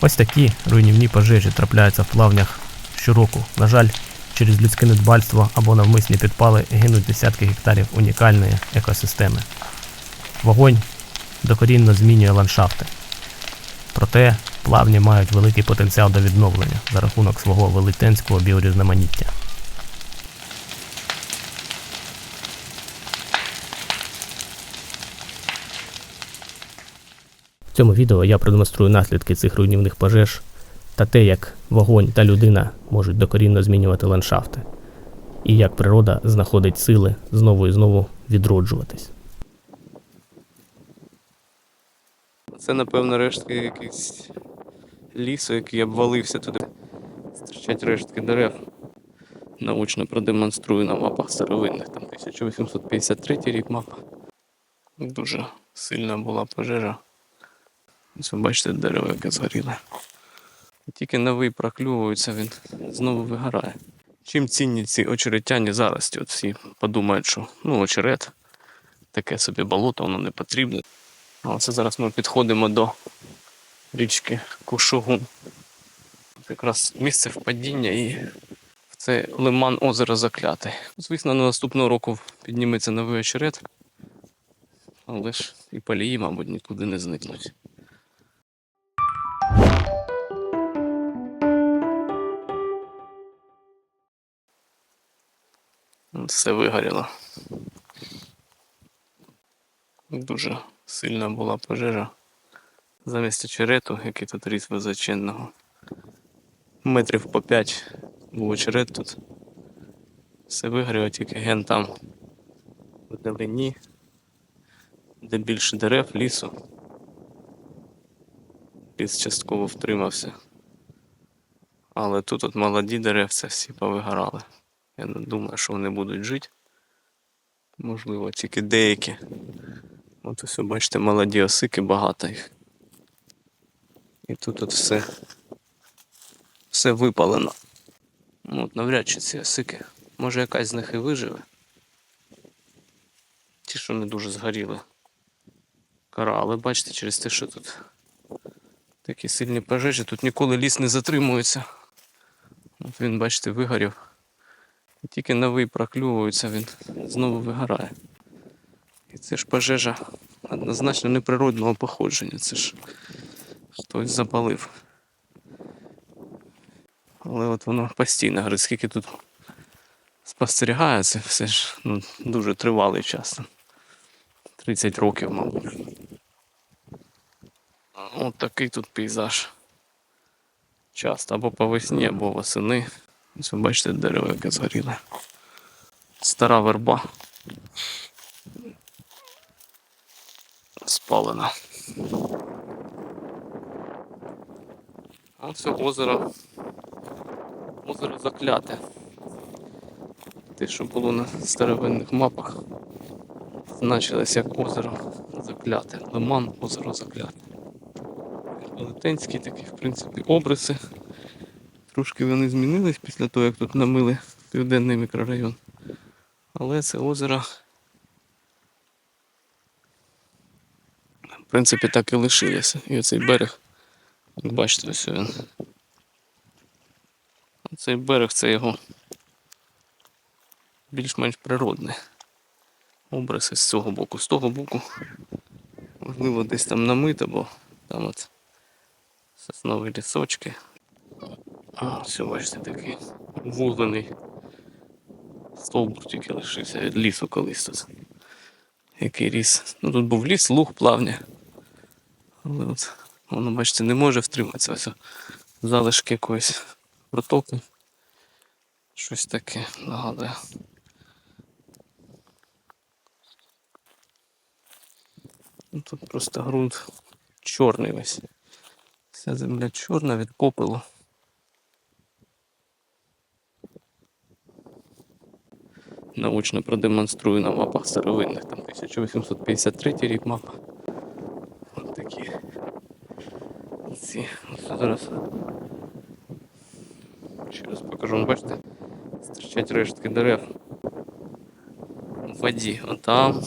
Ось такі руйнівні пожежі трапляються в плавнях щороку. На жаль, через людське недбальство або навмисні підпали гинуть десятки гектарів унікальної екосистеми. Вогонь докорінно змінює ландшафти. Проте плавні мають великий потенціал до відновлення за рахунок свого велетенського біорізноманіття. Цьому відео я продемонструю наслідки цих руйнівних пожеж та те, як вогонь та людина можуть докорінно змінювати ландшафти, і як природа знаходить сили знову і знову відроджуватись. Це, напевно, рештки якихось лісу, який обвалився туди. Стирчать рештки дерев. Научно продемонструю на мапах старовинних. Там 1853 рік мапа. Дуже сильна була пожежа. Ось бачите дерево, яке згоріле. Тільки новий проклювується, він знову вигорає. Чим цінні ці очеретяні зарості? От всі подумають, що ну, очерет, таке собі болото, воно не потрібне. А це зараз ми підходимо до річки Кушугун. Якраз місце впадіння і в це лиман озера Закляте. Звісно, на наступного року підніметься новий очерет, але ж і палії, мабуть, нікуди не зникнуть. Все вигоріло. Дуже сильна була пожежа. Замість очерету, який тут ріс височенного. Метрів по 5 був очерет тут. Все вигоріло, тільки ген там вдалині, де більше дерев, лісу. Ліс частково втримався. Але тут от молоді деревця всі повигорали. Я не думаю, що вони будуть жити. Можливо, тільки деякі. От ось бачите, молоді осики, багато їх. І тут от все, все випалено. От навряд чи ці осики. Може якась з них і виживе. Ті, що не дуже згоріли. Кора, але бачите, через те, що тут такі сильні пожежі, тут ніколи ліс не затримується. От він, бачите, вигорів. І тільки новий проклювується, він знову вигорає. І це ж пожежа однозначно неприродного походження. Це ж хтось запалив. Але от воно постійно горить, скільки тут спостерігає, це все ж ну, дуже тривалий час. 30 років, мабуть. От такий тут пейзаж. Часто або по весні, або восени. Ось бачите дерево, яке згоріле. Стара верба. спалена. А це озеро. Озеро закляте. Те, що було на старовинних мапах, значилось як озеро закляте. Лиман, озеро закляте. Велетенські такі, в принципі, обриси. Трошки вони змінились після того, як тут намили південний мікрорайон. Але це озеро В принципі, так і лишилося. І оцей берег, як бачите, ось він. Цей берег це його більш-менш природний. Образ із цього боку. З того боку, можливо, десь там намито, бо там от соснові лісочки. А, все, бачите, такий вуглений стовбур тільки лишився від лісу колись тут. Який ріс. Ну тут був ліс, луг, плавня. Але от воно, бачите, не може втриматися. Ось залишки якоїсь протоки. Щось таке нагадує. Ну, Тут просто ґрунт чорний весь. Вся земля чорна від попелу. Научно продемонструю на мапах старовинних. Там 1853 рік мапа. Ось такі. Ці. Ось зараз. Ще раз покажу, бачите? Стирчать рештки дерев. В воді. Отам.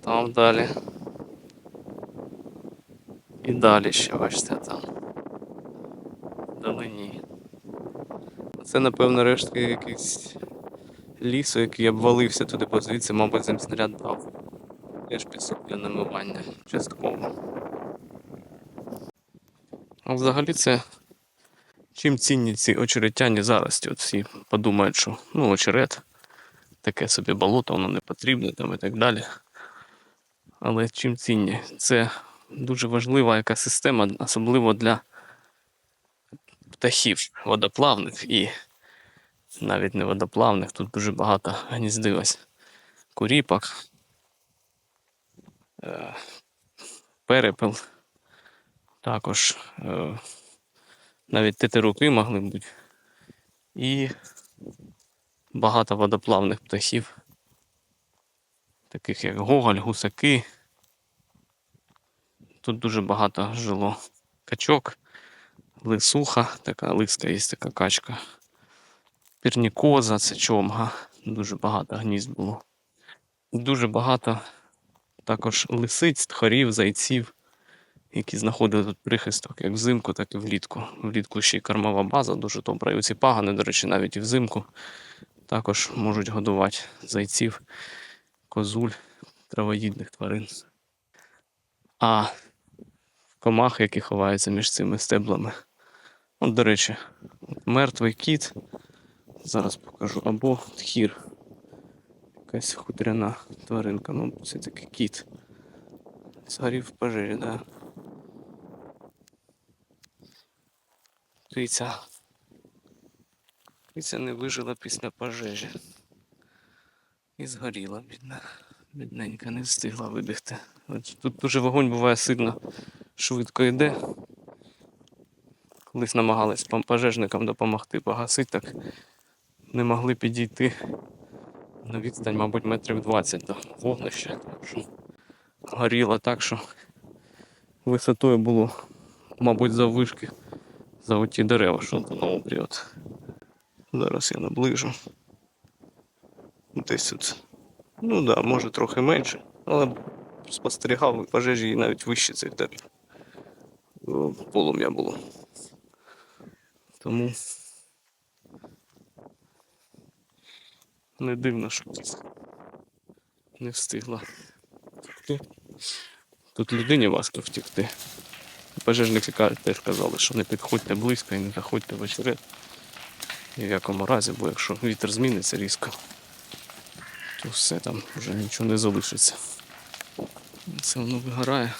Там далі. І далі ще, бачите, там. Вдалині. Це, напевно, рештки якийсь лісу, який обвалився туди, бо звідси, мабуть, земснаряд дав. Теж для намивання частково. А взагалі це. Чим цінні ці очеретяні зарості? От всі подумають, що ну, очерет, таке собі болото, воно не потрібне там і так далі. Але чим цінні? Це дуже важлива екосистема, особливо для птахів водоплавних і навіть не водоплавних, тут дуже багато гніздилось куріпок, е, перепел, також е, навіть тетеруки могли бути. І багато водоплавних птахів, таких як гоголь, гусаки. Тут дуже багато жило качок, лисуха, така лиска є така качка. Пірнікоза, це чомга. Дуже багато гнізд було. Дуже багато також лисиць, тхорів, зайців, які знаходили тут прихисток як взимку, так і влітку. Влітку ще й кормова база дуже добра. І оці пагани, до речі, навіть і взимку також можуть годувати зайців, козуль, травоїдних тварин. А комах, які ховаються між цими стеблами. От, до речі, мертвий кіт. Зараз покажу. Або тхір. Якась хутряна тваринка. Ну, це такий кіт. Згорів в пожежі, да. Киця. Киця не вижила після пожежі. І згоріла, бідна. Бідненька, не встигла вибігти. Тут дуже вогонь буває сильно швидко йде. Колись намагались пожежникам допомогти погасити, так не могли підійти на відстань, мабуть, метрів 20 до вогнища. Горіло так, що висотою було, мабуть, заввишки за оті дерева, що на обрі. От. Зараз я наближу. Десь тут. Ну так, да, може трохи менше, але спостерігав пожежі і навіть вище дерев. О, Полум'я було. Тому не дивно, що не встигла втекти. Тут людині важко втекти. Пожежники теж казали, що не підходьте близько і не заходьте в очерет. Ні в якому разі, бо якщо вітер зміниться різко, то все там вже нічого не залишиться. Це воно вигорає.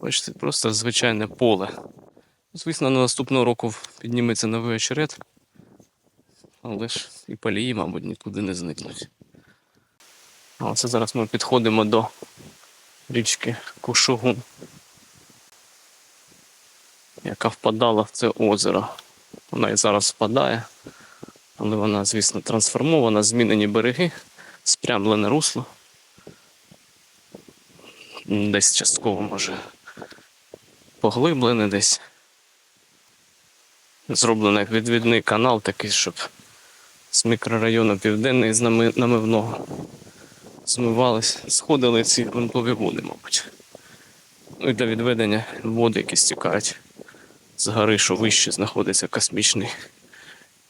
Бачите, просто звичайне поле. Звісно, на наступного року підніметься новий очерет, але ж і полії, мабуть, нікуди не зникнуть. А зараз ми підходимо до річки Кушугун, яка впадала в це озеро. Вона і зараз впадає, але вона, звісно, трансформована, змінені береги, спрямлене русло. Десь частково може поглиблене, десь зроблений відвідний канал такий, щоб з мікрорайону південний з нами- намивного змивались, сходили ці ґрунтові води, мабуть. Ну і для відведення води, які стікають з гори, що вище знаходиться космічний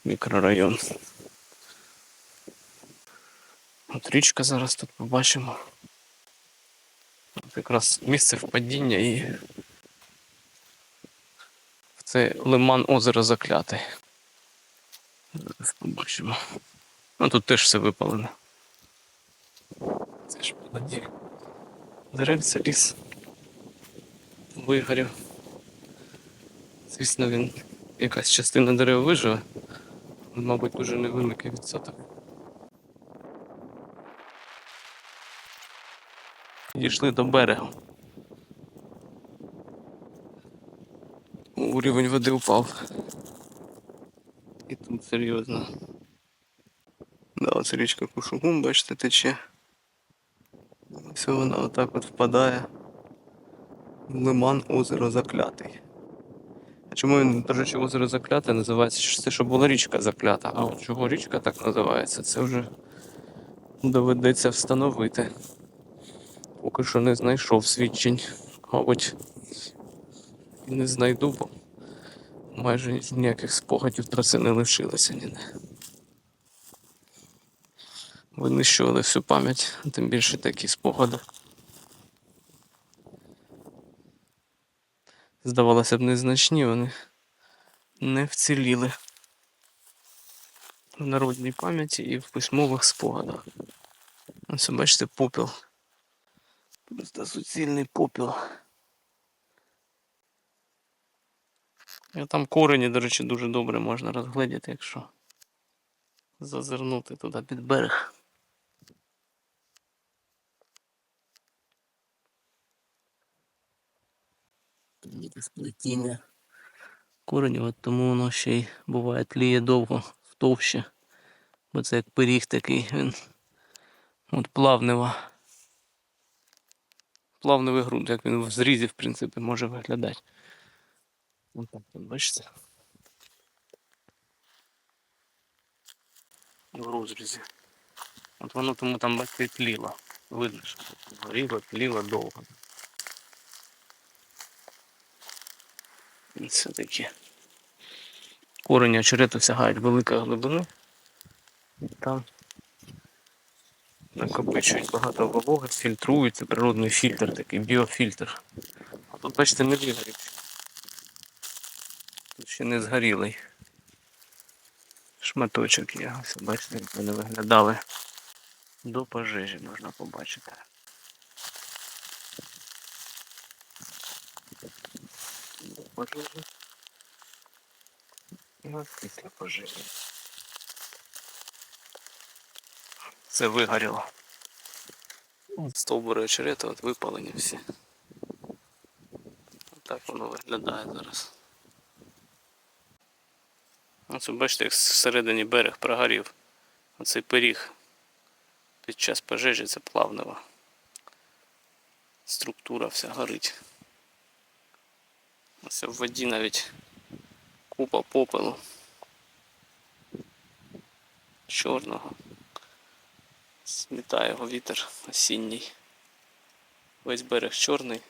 мікрорайон. От річка зараз тут побачимо. От якраз місце впадіння і це лиман озера закляте. Зараз побачимо. Ну тут теж все випалене. Це ж молоді. Деревця ліс. Вигорів. Звісно, він якась частина дерев виживе, мабуть, дуже невеликий відсоток. Дійшли до берега. У рівень води упав. І тут серйозно. Да, оце річка Кушугум, бачите, тече. Ось вона отак от впадає. в Лиман озеро заклятий. А чому він, до речі, озеро закляте називається? Це що була річка заклята. А от чого річка так називається, це вже доведеться встановити. Поки що не знайшов свідчень. мабуть, не знайду, бо майже ніяких спогадів це не лишилося ніде. Винищували всю пам'ять, тим більше такі спогади. Здавалося б, незначні, вони не вціліли в народній пам'яті і в письмових спогадах. Ось бачите, попіл. Просто суцільний попіл. І там корені, до речі, дуже добре можна розгледіти, якщо зазирнути туди під берег. Якісь плетіння. Корені, от тому воно ще й буває тліє довго в товщі. Бо це як пиріг такий, він от плавнева. Плавневий ґрунт, як він в зрізі, в принципі, може виглядати. Ось так, от бачите? В розрізі. От воно тому там бачите тліло. Видно, що горіло, тліло довго. І це таке. Корені очерету сягають великої глибини. І там накопичують багато вологи, фільтрують, це природний фільтр, такий біофільтр. А тут, бачите, не вигорів. Ще не згорілий. Шматочок є. Ось бачите, як вони виглядали. До пожежі можна побачити. До пожежі. І от після пожежі. Це вигоріло. От Стовбури очерету от випалені всі. Так воно виглядає зараз. Оце бачите, як всередині берег прогорів. Оцей пиріг під час пожежі це плавнева. Структура вся горить. Ось в воді навіть купа попелу. Чорного. Смітає його вітер осінній. Весь берег чорний.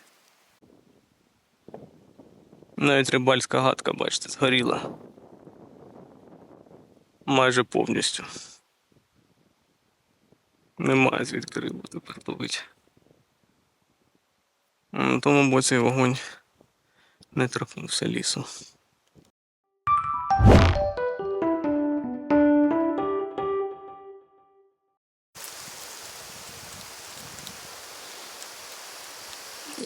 Навіть рибальська гадка, бачите, згоріла. Майже повністю. Немає звідки рибу тепер ловити. На тому боці вогонь не торкнувся лісу.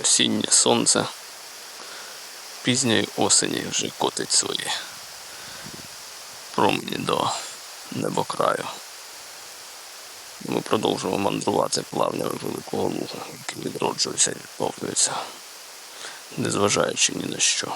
Осіннє сонце пізньої осені вже котить свої промені до небокраю. Ми продовжуємо мандрувати плавнями великого лугу, який відроджується і відновлюється, незважаючи ні на що.